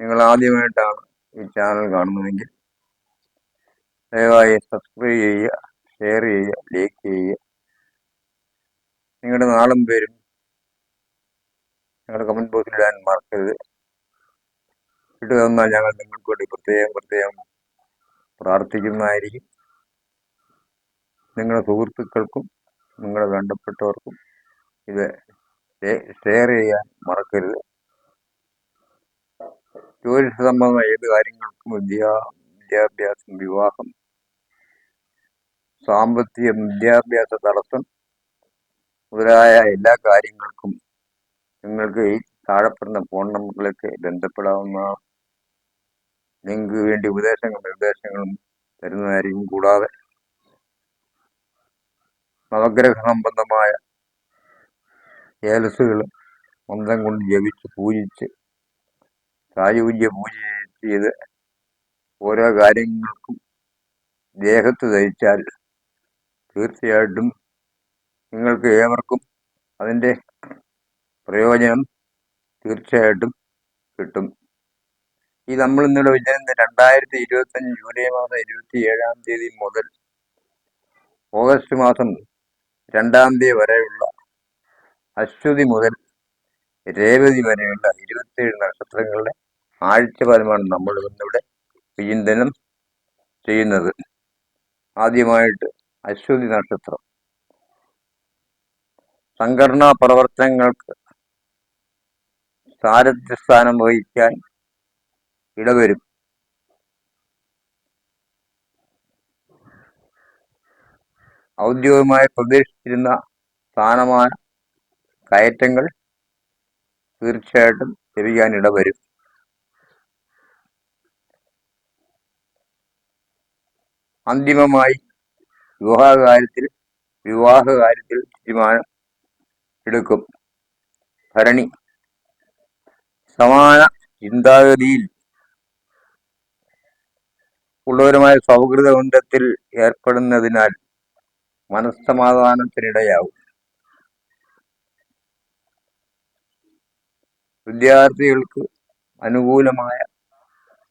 നിങ്ങൾ ആദ്യമായിട്ടാണ് ഈ ചാനൽ കാണുന്നതെങ്കിൽ ദയവായി സബ്സ്ക്രൈബ് ചെയ്യുക ഷെയർ ചെയ്യുക ലൈക്ക് ചെയ്യുക. നിങ്ങളുടെ നാളും പേരും ഞങ്ങളുടെ കമന്റ് ബോക്സിൽ ഇടാൻ മറക്കരുത്. ഇട്ട് തന്നാൽ ഞങ്ങൾ നിങ്ങൾക്ക് വേണ്ടി പ്രത്യേകം പ്രത്യേകം പ്രാർത്ഥിക്കുന്നതായിരിക്കും. നിങ്ങളുടെ സുഹൃത്തുക്കൾക്കും നിങ്ങളുടെ വേണ്ടപ്പെട്ടവർക്കും ഇത് ഷെയർ ചെയ്യാൻ മറക്കരുത്. ജ്യോതിഷ സംബന്ധമായ ഏത് കാര്യങ്ങൾക്കും വിദ്യാ വിദ്യാഭ്യാസം വിവാഹം സാമ്പത്തിക വിദ്യാഭ്യാസ തടസ്സം മുതലായ എല്ലാ കാര്യങ്ങൾക്കും നിങ്ങൾക്ക് ഈ താഴെപ്പെടുന്ന ഫോൺ നമ്പറിലേക്ക് ബന്ധപ്പെടാവുന്നതാണ് നിങ്ങൾക്ക് വേണ്ടി ഉപദേശങ്ങളും നിർദ്ദേശങ്ങളും തരുന്നതായിരിക്കും. കൂടാതെ നവഗ്രഹ സംബന്ധമായ ഏലസുകൾ മന്ത്രം കൊണ്ട് ജപിച്ച് പൂജിച്ച് സായുജ്യ പൂജ ചെയ്ത് ഓരോ കാര്യങ്ങൾക്കും ദേഹത്ത് ധരിച്ചാൽ തീർച്ചയായിട്ടും നിങ്ങൾക്ക് ഏവർക്കും അതിന്റെ പ്രയോജനം തീർച്ചയായിട്ടും കിട്ടും. ഈ നമ്മൾ ഇന്നിവിടെ വിചാരിച്ച രണ്ടായിരത്തി ഇരുപത്തഞ്ച് ജൂലൈ മാസം ഇരുപത്തി ഏഴാം തീയതി മുതൽ ഓഗസ്റ്റ് മാസം രണ്ടാം തീയതി വരെയുള്ള അശ്വതി മുതൽ രേവതി വരെയുള്ള ഇരുപത്തിയേഴ് നക്ഷത്രങ്ങളുടെ ആഴ്ചഫലമാണ് നമ്മൾ ഇന്നിവിടെ വിചിന്തനം ചെയ്യുന്നത്. ആദ്യമായിട്ട് അശ്വതി നക്ഷത്രം. സംഘടനാ പ്രവർത്തനങ്ങൾക്ക് സാരഥ്യസ്ഥാനം വഹിക്കാൻ ഇടവരും. ഔദ്യോഗികമായി പ്രതീക്ഷിച്ചിരുന്ന സ്ഥാനമാന കയറ്റങ്ങൾ തീർച്ചയായിട്ടും ലഭിക്കാൻ ഇടവരും. അന്തിമമായി വിവാഹകാര്യത്തിൽ വിവാഹകാര്യത്തിൽ വിവാഹ കാര്യത്തിൽ തീരുമാനം എടുക്കും. ഭരണി സമാന ചിന്താഗതിയിൽ ഉള്ളവരുമായ സൗഹൃദ ബന്ധത്തിൽ ഏർപ്പെടുന്നതിനാൽ മനസ്സമാധാനത്തിനിടയാവും വിദ്യാർത്ഥികൾക്ക് അനുകൂലമായ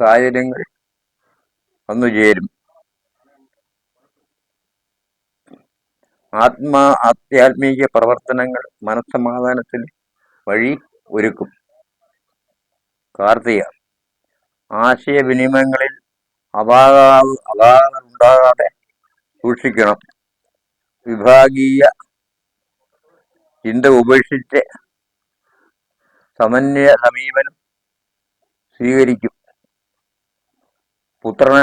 സാഹചര്യങ്ങൾ വന്നു ചേരും ആത്മാ ആധ്യാത്മിക പ്രവർത്തനങ്ങൾ മനസ്സമാധാനത്തിന് വഴി ഒരുക്കും. കാർത്തിക ആശയവിനിമയങ്ങളിൽ അപാകാവ് അപാകങ്ങൾ ഉണ്ടാകാതെ സൂക്ഷിക്കണം. വിഭാഗീയ ചിന്ത ഉപേക്ഷിച്ച് സമന്വയ സമീപനം സ്വീകരിക്കും. പുത്രന്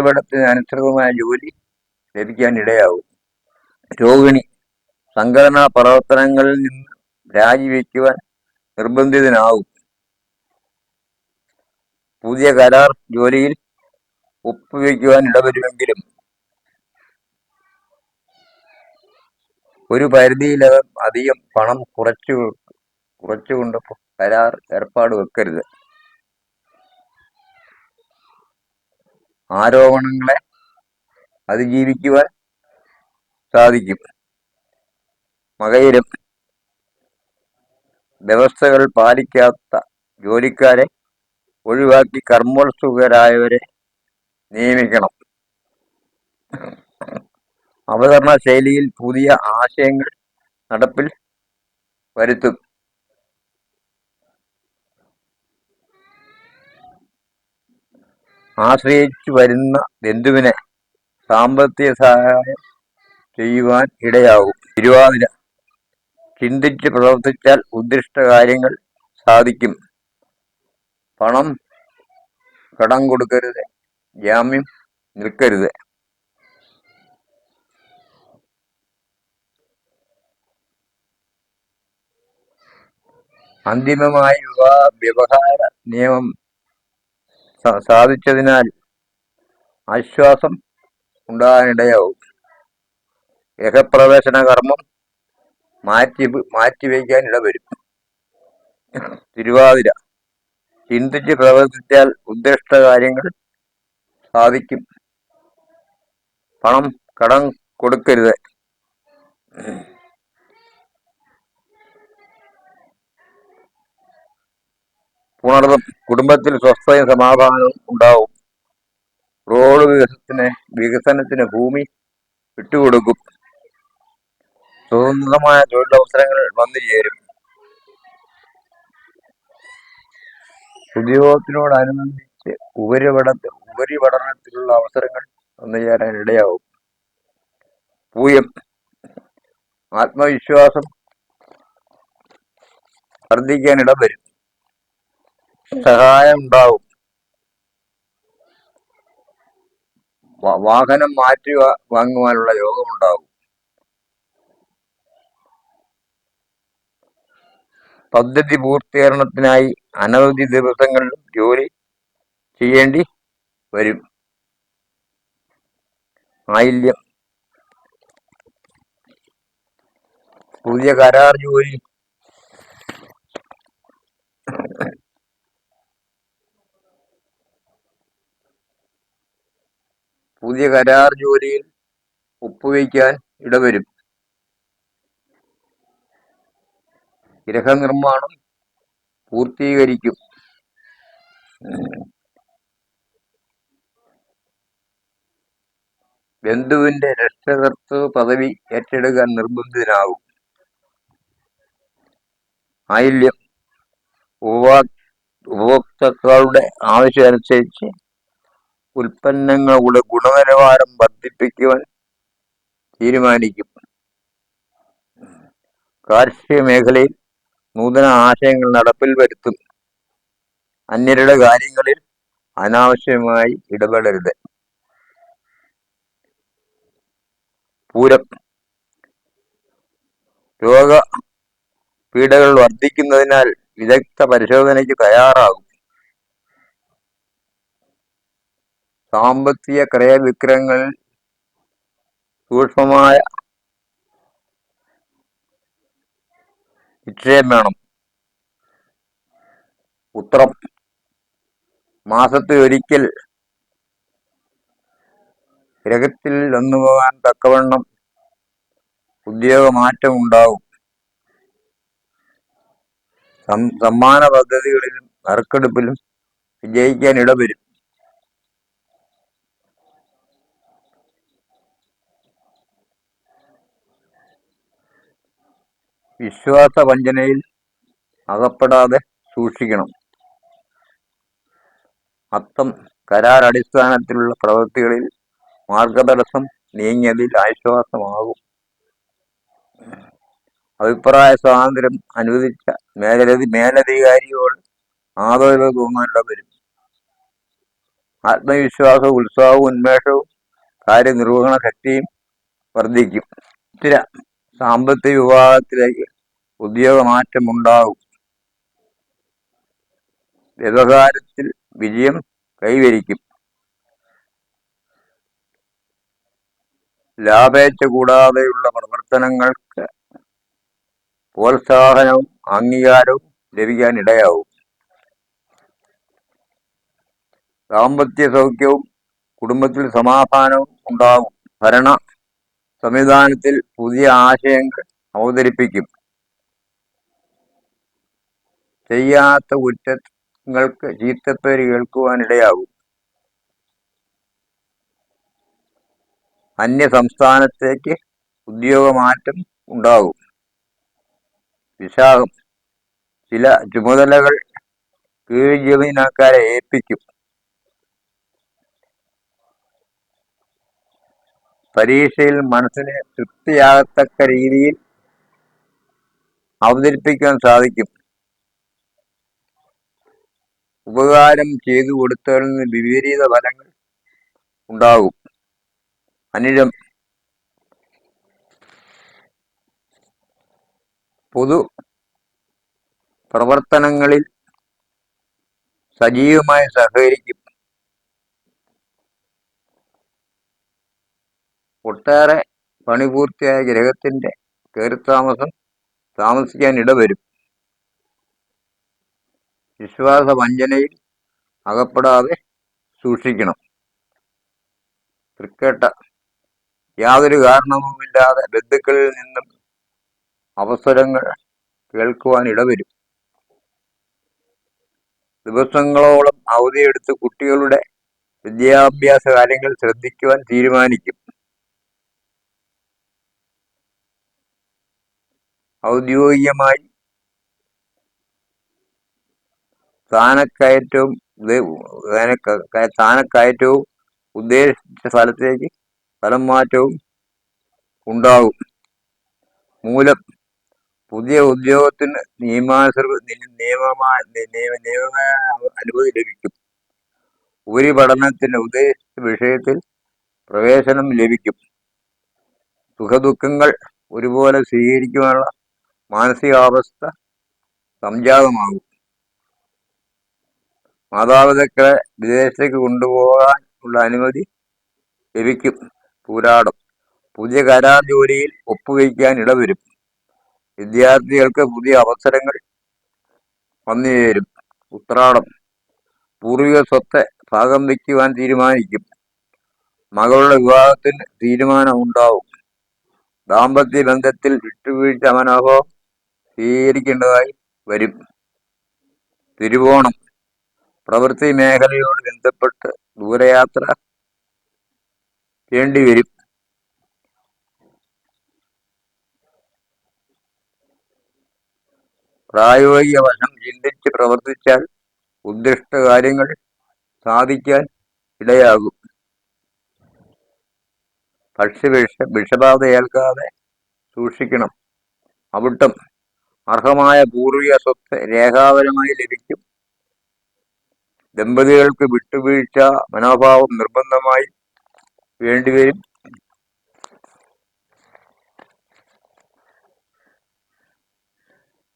ഉപരിപഠത്തിന് അനുസൃതമായ ജോലി ലഭിക്കാൻ ഇടയാവും രോഹിണി സംഘടനാ പ്രവർത്തനങ്ങളിൽ നിന്ന് രാജിവെക്കുവാൻ നിർബന്ധിതനാവും പുതിയ കരാർ ജോലിയിൽ ഒപ്പുവെക്കുവാൻ ഇടവരുമെങ്കിലും ഒരു പരിധിയിലകം അധികം പണം കുറച്ചു കുറച്ചുകൊണ്ട് കരാർ ഏർപ്പാട് വെക്കരുത്. ആരോപണങ്ങളെ അതിജീവിക്കുവാൻ സാധിക്കും. മകയിലും വ്യവസ്ഥകൾ പാലിക്കാത്ത ജോലിക്കാരെ ഒഴിവാക്കി കർമ്മോത്സുകരായവരെ നിയമിക്കണം. അവതരണ ശൈലിയിൽ പുതിയ ആശയങ്ങൾ നടപ്പിൽ വരുത്തും. ആശ്രയിച്ചു വരുന്ന ബന്ധുവിനെ സാമ്പത്തിക സഹായം ചെയ്യുവാൻ ഇടയാകും. തിരുവാതിര. ചിന്തിച്ച് പ്രവർത്തിച്ചാൽ ഉദ്ദിഷ്ട കാര്യങ്ങൾ സാധിക്കും. പണം കടം കൊടുക്കരുത്. ജാമ്യം നിൽക്കരുത്. അന്തിമമായി വ്യവഹാര നിയമം സാധിച്ചതിനാൽ ആശ്വാസം ഉണ്ടാകാനിടയാവും ഗ്രഹപ്രവേശന കർമ്മം മാറ്റി മാറ്റിവെക്കാൻ ഇടവരും. തിരുവാതിര. ചിന്തിച്ച് പ്രവർത്തിച്ചാൽ ഉദ്ദിഷ്ട കാര്യങ്ങൾ സാധിക്കും. പണം കടം കൊടുക്കരുത്. പുണർന്നും കുടുംബത്തിൽ സ്വസ്ഥയും സമാധാനവും ഉണ്ടാവും. റോഡ് വികസനത്തിന് വികസനത്തിന് ഭൂമി വിട്ടുകൊടുക്കും. സ്വതന്ത്രമായ തൊഴിലവസരങ്ങൾ വന്നു ചേരും ഉദ്യോഗത്തിനോടനുബന്ധിച്ച് ഉപരിപഠ ഉപരിപഠനത്തിലുള്ള അവസരങ്ങൾ വന്നു ചേരാൻ ഇടയാവും. പൂയം ആത്മവിശ്വാസം വർദ്ധിക്കാൻ ഇടവരും സഹായം ഉണ്ടാവും വാഹനം മാറ്റി വാങ്ങുവാനുള്ള യോഗം ഉണ്ടാവും പദ്ധതി പൂർത്തീകരണത്തിനായി അനവധി ദിവസങ്ങളിലും ജോലി ചെയ്യേണ്ടി വരും. ആയില്യം പുതിയ കരാർ ജോലി. പുതിയ കരാർ ജോലിയിൽ ഒപ്പുവയ്ക്കാൻ ഇടവരും. ഗൃഹനിർമ്മാണം പൂർത്തീകരിക്കും. ബന്ധുവിന്റെ രക്ഷകർത്തൃ പദവി ഏറ്റെടുക്കാൻ നിർബന്ധിതനാകും. ആയില്യം ഉപഭോക്ത ഉപഭോക്താക്കളുടെ ആവശ്യമനുസരിച്ച് ഉൽപ്പന്നങ്ങളുടെ ഗുണനിലവാരം വർദ്ധിപ്പിക്കുവാൻ തീരുമാനിക്കും. കാർഷിക മേഖലയിൽ നൂതന ആശയങ്ങൾ നടപ്പിൽ വരുത്തും. അന്യരുടെ കാര്യങ്ങളിൽ അനാവശ്യമായി ഇടപെടരുത്. പൂരം. രോഗ പീഡകൾ വർദ്ധിക്കുന്നതിനാൽ വിദഗ്ധ പരിശോധനയ്ക്ക് തയ്യാറാകും. സാമ്പത്തിക ക്രയവിക്രയങ്ങളിൽ സൂക്ഷ്മമായ നിശ്ചയം വേണം. ഉത്രം. മാസത്തിൽ ഒരിക്കൽ ഗ്രഹത്തിൽ വന്നു പോകാൻ തക്കവണ്ണം ഉദ്യോഗമാറ്റം ഉണ്ടാവും. സമ്മാന പദ്ധതികളിലും നറുക്കെടുപ്പിലും വിജയിക്കാൻ ഇടവരും. വിശ്വാസ വഞ്ചനയിൽ അകപ്പെടാതെ സൂക്ഷിക്കണം. അത്തം കരാർ അടിസ്ഥാനത്തിലുള്ള പ്രവൃത്തികളിൽ മാർഗതടസ്സം നീങ്ങിയതിൽ ആശ്വാസമാകും അഭിപ്രായ സ്വാതന്ത്ര്യം അനുവദിച്ച മേലധി മേലധികാരിയോട് ആദരവ് തോന്നേണ്ട വരും. ആത്മവിശ്വാസവും ഉത്സാഹവും ഉന്മേഷവും കാര്യനിർവഹണ ശക്തിയും വർദ്ധിക്കും. സാമ്പത്തിക വിഭാഗത്തിലേക്ക് ഉണ്ടാകും വ്യവഹാരത്തിൽ വിജയം കൈവരിക്കും. ലാഭേച്ഛ കൂടാതെയുള്ള പ്രവർത്തനങ്ങൾക്ക് പ്രോത്സാഹനവും അംഗീകാരവും ലഭിക്കാൻ ഇടയാവും ദാമ്പത്യ സൗഖ്യവും കുടുംബത്തിൽ സമാധാനവും ഉണ്ടാകും. ഭരണ സംവിധാനത്തിൽ പുതിയ ആശയങ്ങൾ അവതരിപ്പിക്കും. ചെയ്യാത്ത കുറ്റങ്ങൾക്ക് ചീത്തപ്പേര് കേൾക്കുവാനിടയാകും. അന്യ സംസ്ഥാനത്തേക്ക് ഉദ്യോഗമാറ്റം ഉണ്ടാകും. വിശാഖം ചില ചുമതലകൾ കീഴ് ജമീനക്കാരെ ഏൽപ്പിക്കും. പരീക്ഷയിൽ മനസ്സിനെ തൃപ്തിയാകത്തക്ക രീതിയിൽ അവതരിപ്പിക്കാൻ സാധിക്കും. ഉപകാരം ചെയ്തു കൊടുത്തതിൽ നിന്ന് വിപരീത ഫലങ്ങൾ ഉണ്ടാകും. അനിഴം. പൊതു പ്രവർത്തനങ്ങളിൽ സജീവമായി സഹകരിക്കും. ഒട്ടേറെ പണി പൂർത്തിയായ ഗ്രഹത്തിന്റെ കയറിത്താമസം താമസിക്കാൻ ഇടവരും. വിശ്വാസ വഞ്ചനയിൽ അകപ്പെടാതെ സൂക്ഷിക്കണം. തൃക്കേട്ട യാതൊരു കാരണവുമില്ലാതെ ബന്ധുക്കളിൽ നിന്നും അവസരങ്ങൾ കേൾക്കുവാൻ ഇടവരും. ദിവസങ്ങളോളം അവധിയെടുത്ത് കുട്ടികളുടെ വിദ്യാഭ്യാസ കാര്യങ്ങൾ ശ്രദ്ധിക്കുവാൻ തീരുമാനിക്കും. ഔദ്യോഗികമായി സ്ഥാനക്കയറ്റവും സ്ഥാനക്കയറ്റവും ഉദ്ദേശിച്ച സ്ഥലത്തേക്ക് സ്ഥലം മാറ്റവും ഉണ്ടാകും. മൂലം പുതിയ ഉദ്യോഗത്തിന് നിയമാനുസൃത അനുമതി ലഭിക്കും. ഉപരിപഠനത്തിന് ഉദ്ദേശിച്ച വിഷയത്തിൽ പ്രവേശനം ലഭിക്കും. സുഖദുഃഖങ്ങൾ ഒരുപോലെ സ്വീകരിക്കുവാനുള്ള മാനസികാവസ്ഥ സംജാതമാകും. മാതാപിതാക്കളെ വിദേശത്തേക്ക് കൊണ്ടുപോകാൻ ഉള്ള അനുമതി ലഭിക്കും. പൂരാടം. പുതിയ കരാർ ജോലിയിൽ ഒപ്പുവയ്ക്കാൻ ഇടവരും. വിദ്യാർത്ഥികൾക്ക് പുതിയ അവസരങ്ങൾ വന്നു ചേരും ഉത്രാടം. പൂർവിക സ്വത്ത് ഭാഗം വയ്ക്കുവാൻ തീരുമാനിക്കും. മകളുടെ വിവാഹത്തിന് തീരുമാനമുണ്ടാവും. ദാമ്പത്യ ബന്ധത്തിൽ വിട്ടുവീഴ്ച മനോഭാവം സ്വീകരിക്കേണ്ടതായി വരും. തിരുവോണം പ്രവൃത്തി മേഖലയോട് ബന്ധപ്പെട്ട് ദൂരയാത്ര വേണ്ടിവരും. പ്രായോഗിക വശം ചിന്തിച്ച് പ്രവർത്തിച്ചാൽ ഉദ്ദിഷ്ട കാര്യങ്ങൾ സാധിക്കാൻ ഇടയാകും. പക്ഷി വിഷ വിഷബാധ ഏൽക്കാതെ സൂക്ഷിക്കണം. അവിട്ടം അർഹമായ പൂർവിക സ്വത്ത് രേഖാപരമായി ലഭിക്കും. ദമ്പതികൾക്ക് വിട്ടുവീഴ്ച മനോഭാവം നിർബന്ധമായി വേണ്ടിവരും.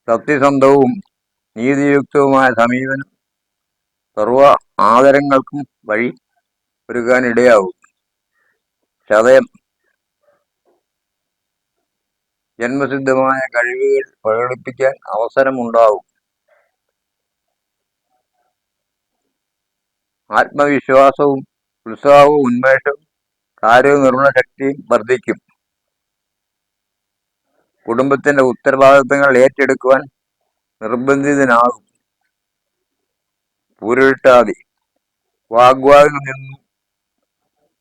സത്യസന്ധവും നീതിയുക്തവുമായ സമീപനം സർവ ആദരങ്ങൾക്കും വഴി ഒരുക്കാൻ ഇടയാവും ചതയം ജന്മസിദ്ധമായ കഴിവുകൾ പ്രകടിപ്പിക്കാൻ അവസരമുണ്ടാവും. ആത്മവിശ്വാസവും ഉത്സാഹവും ഉന്മേഷവും കാര്യനിർവഹണ ശക്തിയും വർദ്ധിക്കും. കുടുംബത്തിന്റെ ഉത്തരവാദിത്തങ്ങൾ ഏറ്റെടുക്കുവാൻ നിർബന്ധിതനാകും. പൂരിട്ടാതി വാഗ്വാദിൽ നിന്നും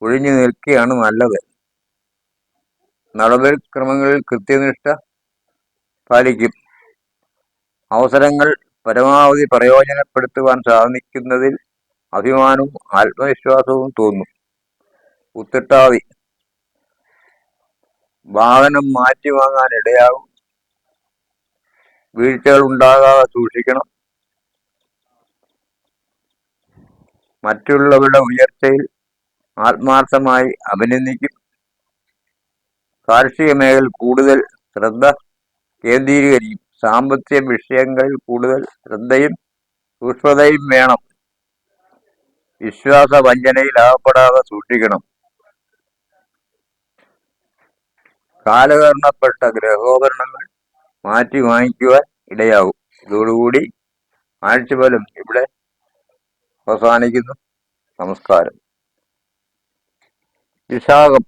ഒഴിഞ്ഞു നിൽക്കുകയാണ് നല്ലത്. നടപടിക്രമങ്ങളിൽ കൃത്യനിഷ്ഠ പാലിക്കും. അവസരങ്ങൾ പരമാവധി പ്രയോജനപ്പെടുത്തുവാൻ സാധിക്കുന്നതിൽ അഭിമാനവും ആത്മവിശ്വാസവും തോന്നും. ഉത്തിട്ടാതി. വാഹനം മാറ്റി വാങ്ങാൻ ഇടയാകും വീഴ്ചകൾ ഉണ്ടാകാതെ സൂക്ഷിക്കണം. മറ്റുള്ളവരുടെ ഉയർച്ചയിൽ ആത്മാർത്ഥമായി അഭിനന്ദിക്കും. കാർഷിക മേഖല കൂടുതൽ ശ്രദ്ധ കേന്ദ്രീകരിക്കും. സാമ്പത്തിക വിഷയങ്ങളിൽ കൂടുതൽ ശ്രദ്ധയും സൂക്ഷ്മതയും വേണം. വിശ്വാസ വഞ്ചനയിൽ അകപ്പെടാതെ സൂക്ഷിക്കണം. കാലകരണപ്പെട്ട ഗ്രഹോപകരണങ്ങൾ മാറ്റി വാങ്ങിക്കുവാൻ ഇടയാകും. ഇതോടുകൂടി ആഴ്ചഫലം ഇവിടെ അവസാനിക്കുന്നു. നമസ്കാരം. വിശാഖം.